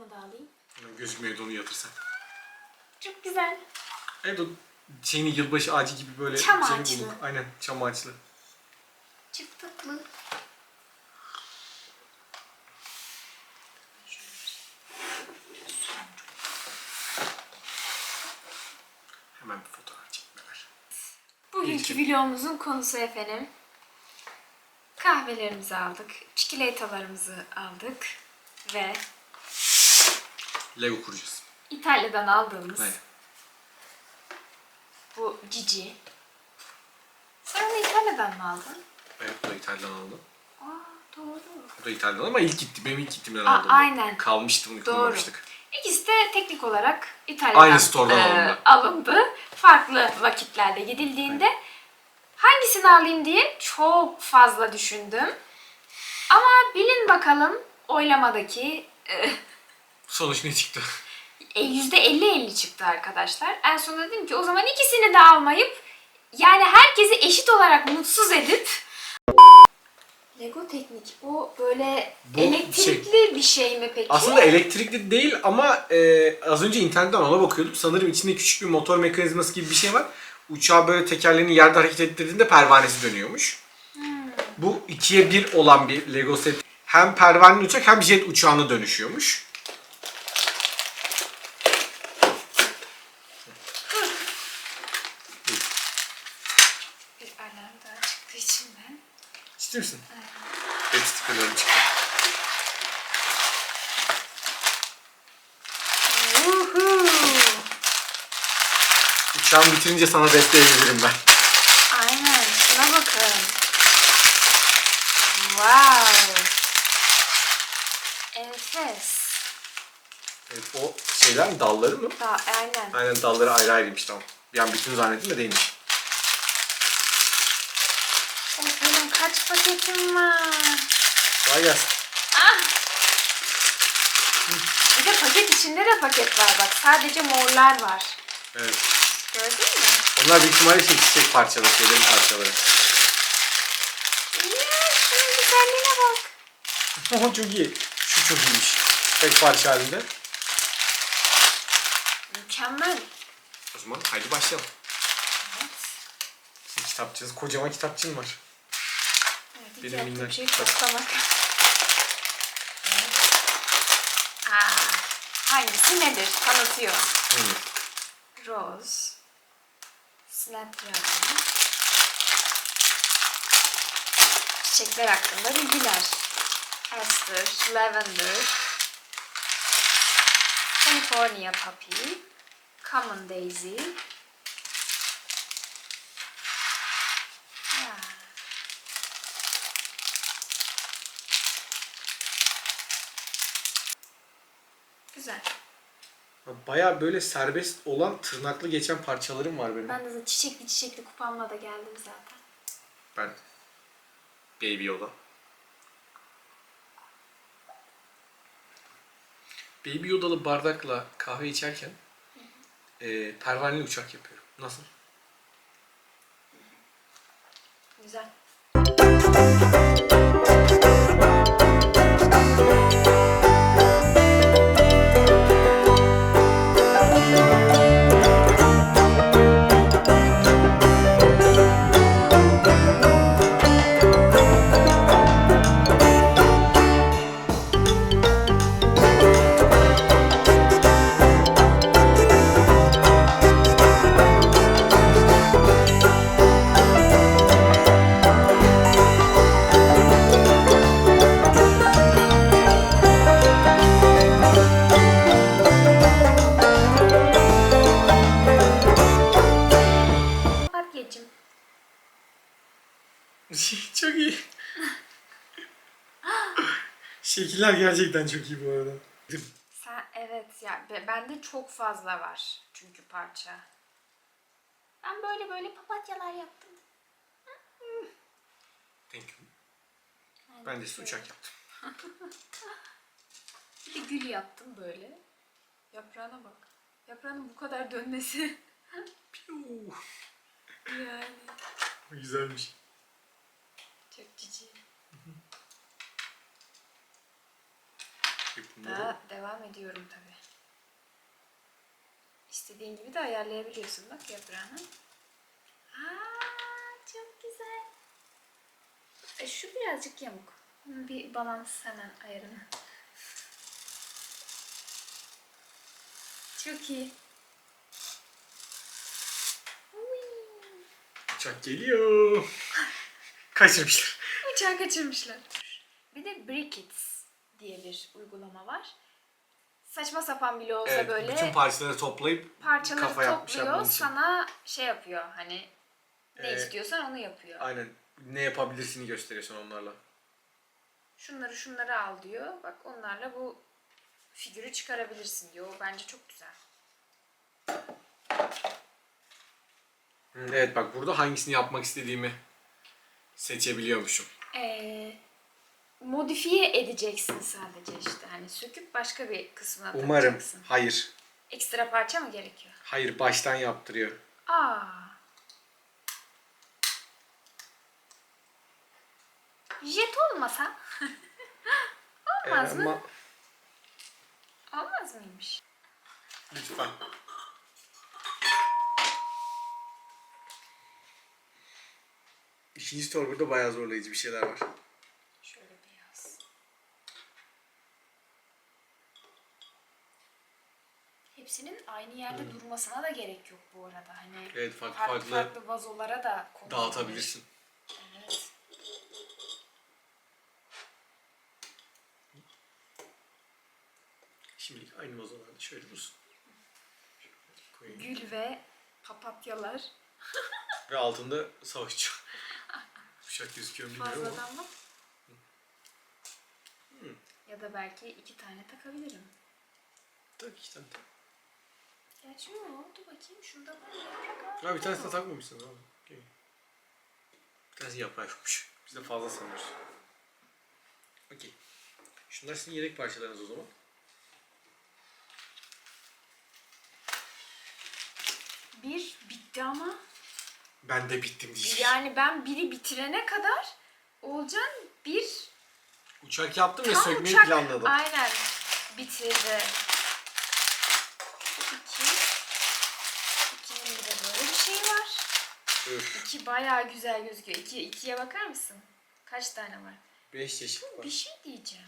Çikolatamı da alayım. Gözükmüyor onu yatırsan. Çok güzel. Evet o şeyini yılbaşı ağacı gibi böyle Çam şey ağaçlı. bulduk. Aynen çam ağaçlı. Çok tatlı. Hemen bir fotoğraf çekmeler. Bugünkü videomuzun konusu efendim. Kahvelerimizi aldık, çikolatalarımızı aldık ve Lego kuracağız. İtalya'dan aldığımız Aynen. bu cici. Sen onu İtalya'dan mı aldın? Evet bu da İtalya'dan aldım. Aa doğru. Bu da İtalya'dan ama ilk gitti. Benim ilk gittiğimden Aa, aldım. aynen. Kalmıştı bunu Doğru. kullanmıştık. İkisi de teknik olarak İtalya'dan Aynı store'dan e, alındı. alındı. Farklı vakitlerde gidildiğinde hangisini alayım diye çok fazla düşündüm. Ama bilin bakalım oylamadaki e, Sonuç ne çıktı? e, %50-50 çıktı arkadaşlar. En sonunda dedim ki o zaman ikisini de almayıp yani herkesi eşit olarak mutsuz edip Lego teknik o böyle Bu elektrikli bir şey mi peki? Aslında elektrikli değil ama e, az önce internetten ona bakıyordum. Sanırım içinde küçük bir motor mekanizması gibi bir şey var. Uçağı böyle tekerlerini yerde hareket ettirdiğinde pervanesi dönüyormuş. Bu ikiye bir olan bir Lego set. Hem pervaneli uçak hem jet uçağına dönüşüyormuş. bir alarm daha çıktığı için ben Ciddi misin? Evet stikerlerim çıktı. Woohoo! Uçağım bitirince sana besleyebilirim ben. Aynen şuna bakın. Wow. Enfes. Evet o şeyler mi dalları mı? Daha aynen. Aynen dalları ayrı ayrıymış tamam. Bir an bütün zannettim de değilmiş. O benim kaç paketim var? Kolay gelsin. Ah! Bir de paket içinde de paket var bak. Sadece morlar var. Evet. Gördün mü? Onlar büyük ihtimalle şey çiçek parçaları, şeylerin parçaları. Ya şunun güzelliğine bak. Oha çok iyi. Şu çok iyiymiş. Tek parça halinde. Mükemmel. O zaman haydi başlayalım. Evet. Bizim kitapçığız, kocaman kitapçığın var. Evet, Benim yaptığım minnak şey kitap. Evet. Aa, hangisi nedir? Tanıtıyor. Hmm. Rose. Snapdragon. Çiçekler hakkında bilgiler. Aster, Lavender, California Poppy, Common Daisy. Ya. Güzel. Baya böyle serbest olan tırnaklı geçen parçalarım var benim. Ben de çiçekli çiçekli kupamla da geldim zaten. Ben Baby Yoda. Baby Yoda'lı bardakla kahve içerken e, pervaneli uçak yapıyorum. Nasıl? Güzel. Şekiller gerçekten çok iyi bu arada. Sen evet ya be- bende çok fazla var çünkü parça. Ben böyle böyle papatyalar yaptım. Thank you. Ben de size uçak yaptım. Bir de gül yaptım böyle. Yaprağına bak. Yaprağının bu kadar dönmesi. Piu. yani. Güzelmiş. Çok cici. Bunları- Daha devam ediyorum tabi. İstediğin gibi de ayarlayabiliyorsun bak yaprağını. Aa, çok güzel. E, şu birazcık yamuk. Bir balans hemen ayarını. Çok iyi. Uy. Uçak geliyor. Kaçırmışlar. Uçağı kaçırmışlar. Bir de Brickits diye bir uygulama var. Saçma sapan bile olsa Evet, böyle bütün parçaları toplayıp parçaları kafa yapmışlar topluyor, için. sana şey yapıyor hani ne Ee, istiyorsan onu yapıyor. Aynen. Ne yapabilirsini gösteriyorsun onlarla. Şunları şunları al diyor. Bak onlarla bu figürü çıkarabilirsin diyor. O bence çok güzel. Hı, Evet bak burada hangisini yapmak istediğimi seçebiliyormuşum. Ee, modifiye edeceksin sadece işte. Hani söküp başka bir kısmına Umarım. takacaksın. Hayır. Ekstra parça mı gerekiyor? Hayır baştan yaptırıyor. Aa. Jet olmasa olmaz Ee, mı? ama- Olmaz mıymış? Lütfen. İkinci torbada bayağı zorlayıcı bir şeyler var. Aynı yerde durmasına da gerek yok bu arada. Hani Evet farklı farklı farklı, vazolara da dağıtabilirsin. Evet. Şimdilik aynı vazolarda şöyle dursun. Gül ve papatyalar Ve altında savaşçı. Bıçak gözüküyor mu bilmiyorum ama. fazladan bak. Ya da belki iki tane takabilirim. Tabii iki tane tak. Gerçi yok. Dur bakayım. Şunda var yaprak var. Ha bir tanesini de takmamışsın abi. Okey. Bir tanesi yaprak yokmuş. Biz de fazla sanıyoruz. Okey. Şunlar sizin yedek parçalarınız o zaman. Bir bitti ama. Ben de bittim diyeceğim. Yani ben biri bitirene kadar Olcan bir Uçak yaptım ve tam sökmeyi uçak planladım. aynen bitirdi. İki. İkinin bir de böyle bir şey var. Öf. İki bayağı güzel gözüküyor. İki, ikiye bakar mısın? Kaç tane var? Beş çeşit var. Bir şey diyeceğim.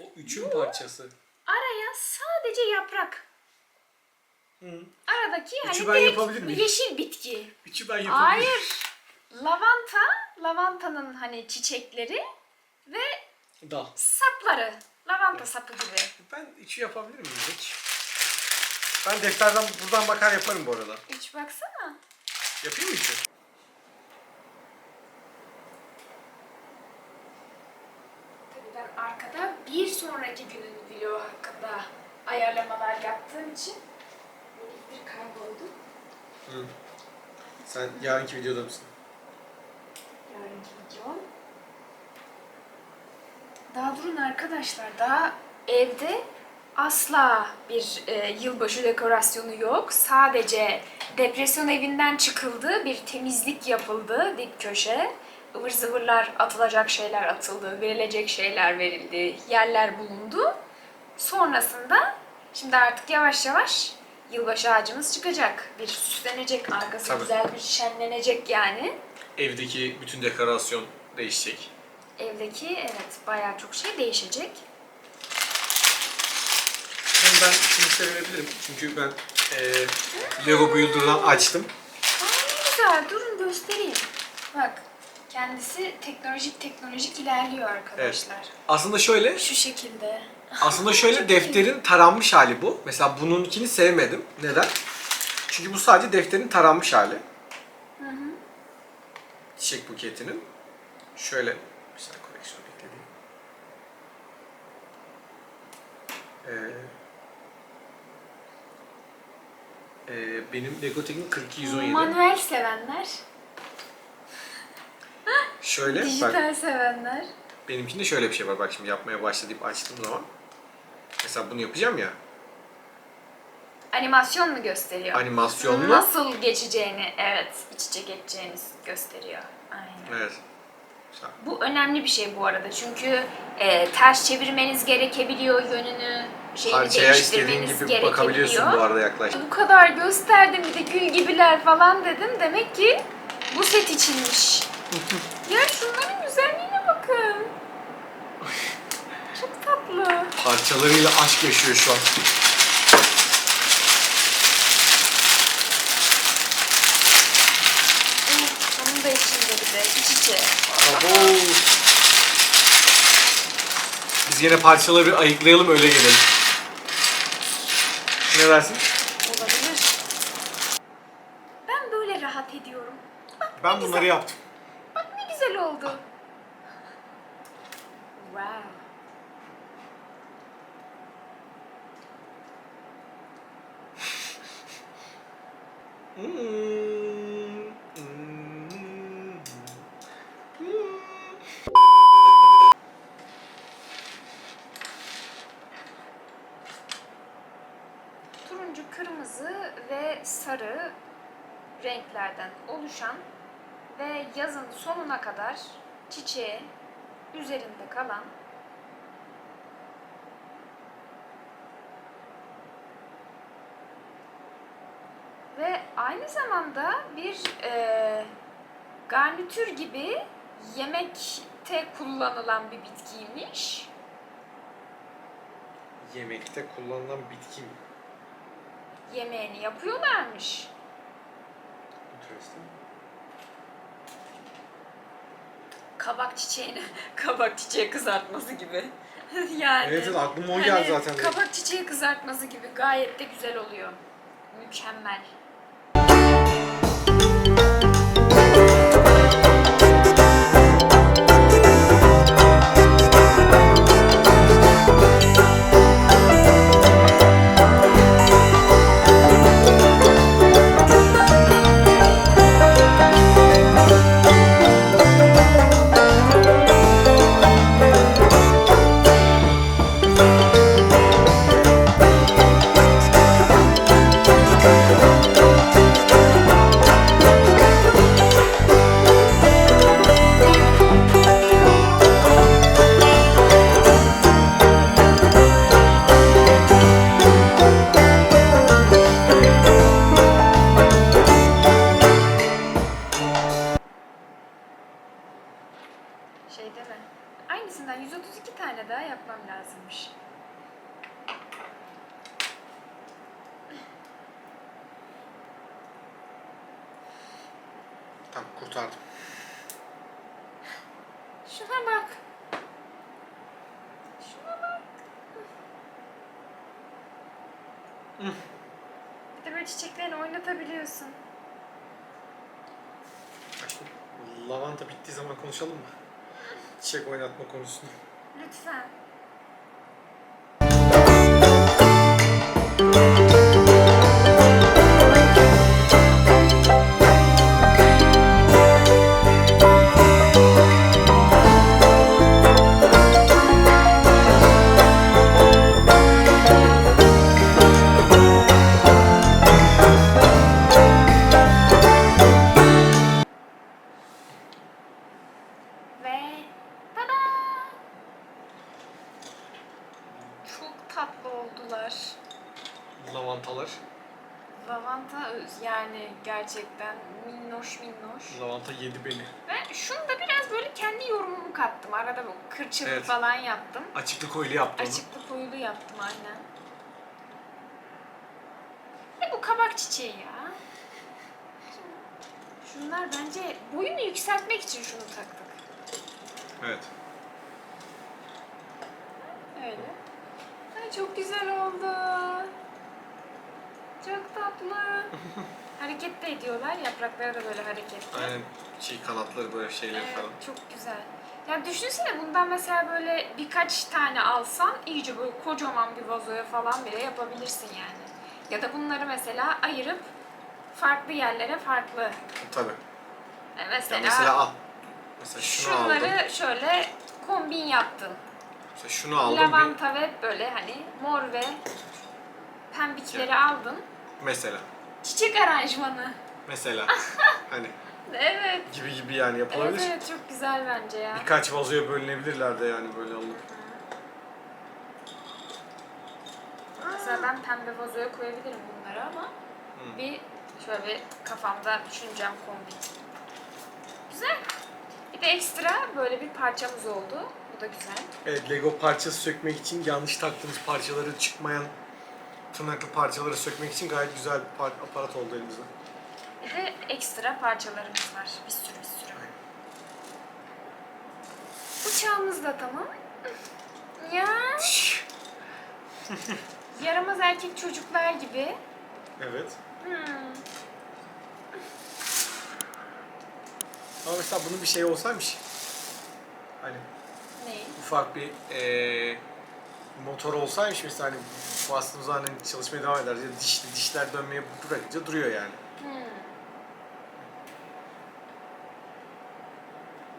O üçün parçası. Araya sadece yaprak. Hı. Aradaki hani Üçü ben direkt yapabilir miyim? yeşil bitki. Üçü ben yapabilirim. Hayır. Lavanta, lavantanın hani çiçekleri ve Dal. sapları. Lavanta sapı gibi. Ben üçü yapabilir miyim peki? Ben defterden buradan bakar yaparım bu arada. Üç baksana. Yapayım mı üçü? Tabii ben arkada bir sonraki günün vlogu hakkında ayarlamalar yaptığım için bir kayboldu. Hı. Sen yarınki videoda mısın? Yarınki videom. Daha durun arkadaşlar. Daha evde asla bir e, yılbaşı dekorasyonu yok. Sadece depresyon evinden çıkıldı. Bir temizlik yapıldı dip köşe. ıvır zıvırlar atılacak şeyler atıldı. Verilecek şeyler verildi. Yerler bulundu. Sonrasında şimdi artık yavaş yavaş yılbaşı ağacımız çıkacak. Bir süslenecek. Arkası Tabii. güzel bir şenlenecek yani. Evdeki bütün dekorasyon değişecek. Evdeki evet bayağı çok şey değişecek. Ben şunu sevebilirim çünkü ben eee Lego Builder'dan açtım. Aa ne güzel durun göstereyim. Bak kendisi teknolojik teknolojik ilerliyor arkadaşlar. Aslında şöyle, Şu şekilde. aslında şöyle defterin taranmış hali bu. Mesela bununkini sevmedim. Neden? Çünkü bu sadece defterin taranmış hali. Hı hı. Çiçek buketinin. Şöyle bir saniye koleksiyon beklediğim. Ee, ee, benim Lego Teknik 4217. Manuel sevenler, Şöyle bak dijital sevenler. benimkinde şöyle bir şey var. Bak şimdi yapmaya başlayıp açtığım zaman. Mesela bunu yapacağım ya. Animasyon mu gösteriyor? Animasyonlu. Nasıl geçeceğini, evet, iç içe geçeceğini gösteriyor. Aynen. Evet. Bu önemli bir şey bu arada çünkü e, ters çevirmeniz gerekebiliyor yönünü, şeyini Parçaya istediğin değiştirmeniz gibi gerekebiliyor. bakabiliyorsun bu arada yaklaş. Bu kadar gösterdim bir de gül gibiler falan dedim. Demek ki bu set içinmiş. ya şunların güzelliğine bakın. Çok tatlı. Parçalarıyla aşk yaşıyor şu an. Oh, onun da içinde bir de iç içe. Abo. Biz yine parçaları ayıklayalım öyle gelelim. Ne dersin? Olabilir. Ben böyle rahat ediyorum. Bak ne Ben güzel. bunları yaptım. Bak ne güzel oldu. Wow. Hmm. Hmm. Hmm. Turuncu, kırmızı ve sarı renklerden oluşan ve yazın sonuna kadar çiçeği üzerinde kalan ve aynı zamanda bir e, garnitür gibi yemekte kullanılan bir bitkiymiş. Yemekte kullanılan bitki mi? Yemeğini yapıyorlarmış. Interesting. Kabak çiçeğini kabak çiçeği kızartması gibi. yani. Evet, evet aklıma o geldi hani zaten. direkt. Kabak çiçeği kızartması gibi gayet de güzel oluyor. Mükemmel. Yapmam lazımmış. Tamam kurtardım. Şuna bak. Şuna bak. Bir de böyle çiçeklerini oynatabiliyorsun. Lavanta bittiği zaman konuşalım mı? Çiçek oynatma konusunu. Lütfen. Lavantalar. Lavanta yani gerçekten minnoş minnoş. Lavanta yedi beni. Ve şunu da biraz böyle kendi yorumumu kattım. Arada böyle kırçılık Evet. falan yaptım. Açıklık oylu yaptı onu. Açıklı koyulu yaptım aynen. Ve bu kabak çiçeği ya. Şunlar bence boyunu yükseltmek için şunu taktık. Evet. Öyle. Ay çok güzel oldu. Çok tatlı. hareket de ediyorlar. Yaprakları da böyle hareketli. Aynen şey kanatları böyle şeyleri Evet, falan. çok güzel. Ya düşünsene bundan mesela böyle birkaç tane alsan iyice böyle kocaman bir vazoya falan bile yapabilirsin yani. Ya da bunları mesela ayırıp farklı yerlere farklı. Tabii. E, Ya Mesela, mesela al. Mesela şunu şunları aldım. şöyle kombin yaptın. Mesela şunu aldım. Bir, Lavanta ve böyle hani mor ve pembikleri aldın. Mesela. Çiçek aranjmanı. Mesela. hani Evet. gibi gibi yani Evet yapılabilir. evet çok güzel bence ya. Birkaç vazoya bölünebilirler de yani böyle alıp. Mesela ben pembe vazoya koyabilirim bunları ama Hı. bir şöyle bir kafamda düşüneceğim kombi. Güzel. Bir de ekstra böyle bir parçamız oldu. Bu da güzel. Evet Lego parçası sökmek için yanlış taktığımız parçaları çıkmayan tırnaklı parçaları sökmek için gayet güzel bir par- aparat oldu elimizde. Bir de ekstra parçalarımız var. Bir sürü bir sürü. Uçağımız da tamam. Ya yaramaz erkek çocuklar gibi. Evet. Hmm. Ama mesela bunun bir şey olsaymış. Hani Ne? ufak bir eee, motor olsaymış mesela hani bastığımız zaman hani çalışmaya devam eder. Diş, dişler dönmeye bırakınca duruyor yani. Hmm.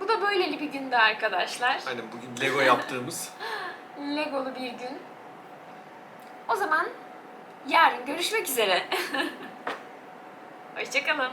Bu da böyleli bir gündü arkadaşlar. Hani bugün Lego yaptığımız. Legolu bir gün. O zaman yarın görüşmek üzere. Hoşçakalın.